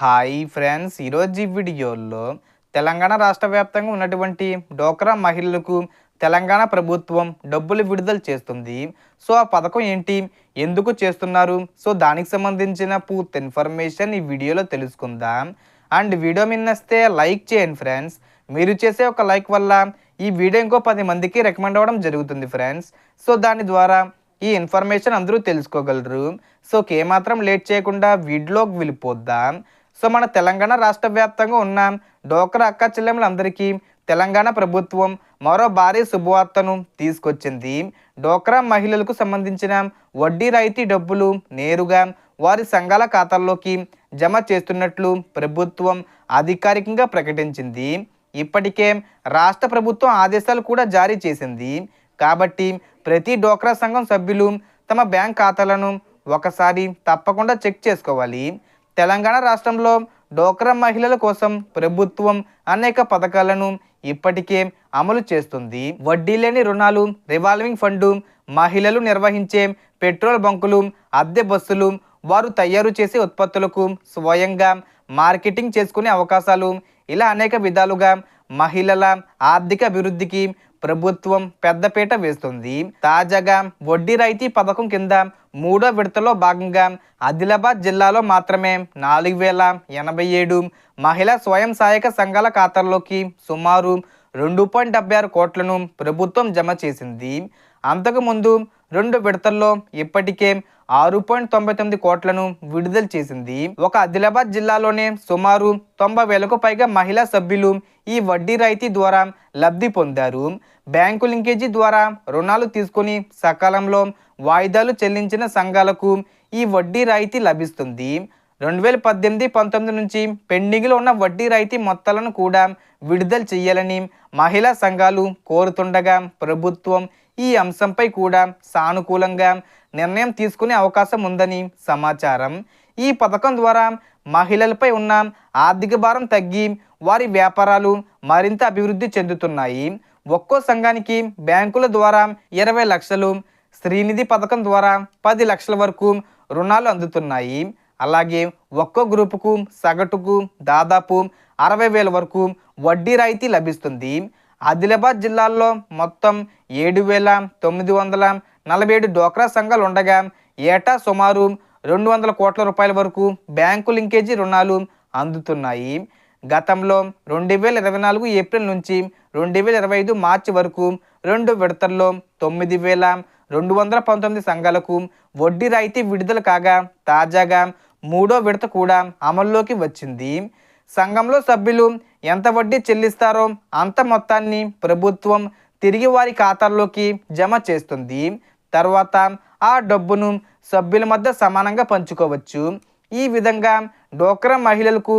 Hi friends ఈరోజు ఈ వీడియోలో తెలంగాణ రాష్ట్ర వ్యాప్తంగా ఉన్నటువంటి డోక్రా మహిళలకు తెలంగాణ ప్రభుత్వం డబ్బులు విడుదల చేస్తుంది. సో ఆ పథకం ఏంటి? ఎందుకు చేస్తున్నారు? సో దానికి సంబంధించిన పూర్తి ఇన్ఫర్మేషన్ ఈ వీడియోలో తెలుసుకుందాం. అండ్ వీడియో మిన్నస్తే లైక్ చేయండి ఫ్రెండ్స్. మీరు చేసే ఒక లైక్ వల్ల ఈ వీడియో ఇంకో పది మందికి రికమెండ్ అవ్వడం జరుగుతుంది ఫ్రెండ్స్. సో దాని ద్వారా ఈ ఇన్ఫర్మేషన్ అందరూ తెలుసుకోగలరు. సో ఏమాత్రం లేట్ చేయకుండా వీడియోకి వెళ్ళిపోద్దాం. సో మన తెలంగాణ రాష్ట్ర వ్యాప్తంగా ఉన్న డోక్రా అక్క చెల్లెములందరికీ తెలంగాణ ప్రభుత్వం మరో భారీ శుభవార్తను తీసుకొచ్చింది. డోక్రా మహిళలకు సంబంధించిన వడ్డీ రాయితీ డబ్బులు నేరుగా వారి సంఘాల ఖాతాల్లోకి జమ చేస్తున్నట్లు ప్రభుత్వం అధికారికంగా ప్రకటించింది. ఇప్పటికే రాష్ట్ర ప్రభుత్వం ఆదేశాలు కూడా జారీ చేసింది. కాబట్టి ప్రతి డోక్రా సంఘం సభ్యులు తమ బ్యాంక్ ఖాతాలను ఒకసారి తప్పకుండా చెక్ చేసుకోవాలి. తెలంగాణ రాష్ట్రంలో డోక్రా మహిళల కోసం ప్రభుత్వం అనేక పథకాలను ఇప్పటికే అమలు చేస్తుంది. వడ్డీ లేని రుణాలు రివాల్వింగ్ ఫండు మహిళలు నిర్వహించే పెట్రోల్ బంకులు అద్దె బస్సులు వారు తయారు చేసే ఉత్పత్తులకు స్వయంగా మార్కెటింగ్ చేసుకునే అవకాశాలు ఇలా అనేక విధాలుగా మహిళల ఆర్థిక అభివృద్ధికి ప్రభుత్వం పెద్దపీట వేస్తుంది. తాజాగా వడ్డీ రాయితీ పథకం కింద మూడో విడతలో భాగంగా ఆదిలాబాద్ జిల్లాలో మాత్రమే నాలుగు వేల ఎనభై ఏడు మహిళా స్వయం సహాయక సంఘాల ఖాతాల్లోకి సుమారు రెండు పాయింట్ డెబ్బై ఆరు కోట్లను ప్రభుత్వం జమ చేసింది. అంతకుముందు రెండు విడతల్లో ఇప్పటికే ఆరు పాయింట్ తొంభై తొమ్మిది కోట్లను విడుదల చేసింది. ఒక ఆదిలాబాద్ జిల్లాలోనే సుమారు తొంభై వేలకు పైగా మహిళా సభ్యులు ఈ వడ్డీ రాయితీ ద్వారా లబ్ధి పొందారు. బ్యాంకు లింకేజీ ద్వారా రుణాలు తీసుకుని సకాలంలో వాయిదాలు చెల్లించిన సంఘాలకు ఈ వడ్డీ రాయితీ లభిస్తుంది. రెండు వేల పద్దెనిమిది పంతొమ్మిది నుంచి పెండింగ్లో ఉన్న వడ్డీ రాయితీ మొత్తాలను కూడా విడుదల చేయాలని మహిళా సంఘాలు కోరుతుండగా ప్రభుత్వం ఈ అంశంపై కూడా సానుకూలంగా నిర్ణయం తీసుకునే అవకాశం ఉందని సమాచారం. ఈ పథకం ద్వారా మహిళలపై ఉన్న ఆర్థిక భారం తగ్గి వారి వ్యాపారాలు మరింత అభివృద్ధి చెందుతున్నాయి. ఒక్కో సంఘానికి బ్యాంకుల ద్వారా ఇరవై లక్షలు శ్రీనిధి పథకం ద్వారా పది లక్షల వరకు రుణాలు అందుతున్నాయి. అలాగే ఒక్కో గ్రూపుకు సగటుకు దాదాపు అరవై వేల వరకు వడ్డీ రాయితీ లభిస్తుంది. ఆదిలాబాద్ జిల్లాల్లో మొత్తం ఏడు వేల తొమ్మిది వందల నలభై ఏడు డోక్రా సంఘాలు ఉండగా ఏటా సుమారు రెండు వందల కోట్ల రూపాయల వరకు బ్యాంకు లింకేజీ రుణాలు అందుతున్నాయి. గతంలో రెండు వేల ఇరవై నాలుగు ఏప్రిల్ నుంచి రెండు వేల ఇరవై ఐదు మార్చి వరకు రెండు విడతల్లో తొమ్మిది వేల రెండు వందల పంతొమ్మిది సంఘాలకు వడ్డీ రాయితీ విడుదల కాగా తాజాగా మూడో విడత కూడా అమల్లోకి వచ్చింది. సంఘంలో సభ్యులు ఎంత వడ్డీ చెల్లిస్తారో అంత మొత్తాన్ని ప్రభుత్వం తిరిగి వారి ఖాతాల్లోకి జమ చేస్తుంది. తర్వాత ఆ డబ్బును సభ్యుల మధ్య సమానంగా పంచుకోవచ్చు. ఈ విధంగా డోక్రా మహిళలకు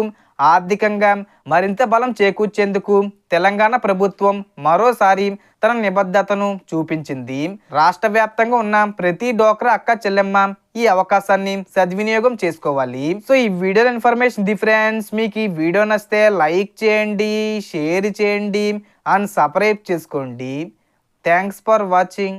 ఆర్థికంగా మరింత బలం చేకూర్చేందుకు తెలంగాణ ప్రభుత్వం మరోసారి తన నిబద్ధతను చూపించింది. రాష్ట్ర వ్యాప్తంగా ఉన్న ప్రతి డోక్రా అక్క చెల్లెమ్మ ఈ అవకాశాన్ని సద్వినియోగం చేసుకోవాలి. సో ఈ వీడియో ఇన్ఫర్మేషన్ డిఫరెన్స్ మీకు ఈ వీడియో నచ్చితే లైక్ చేయండి షేర్ చేయండి అండ్ సబ్స్క్రైబ్ చేసుకోండి. Thanks for watching.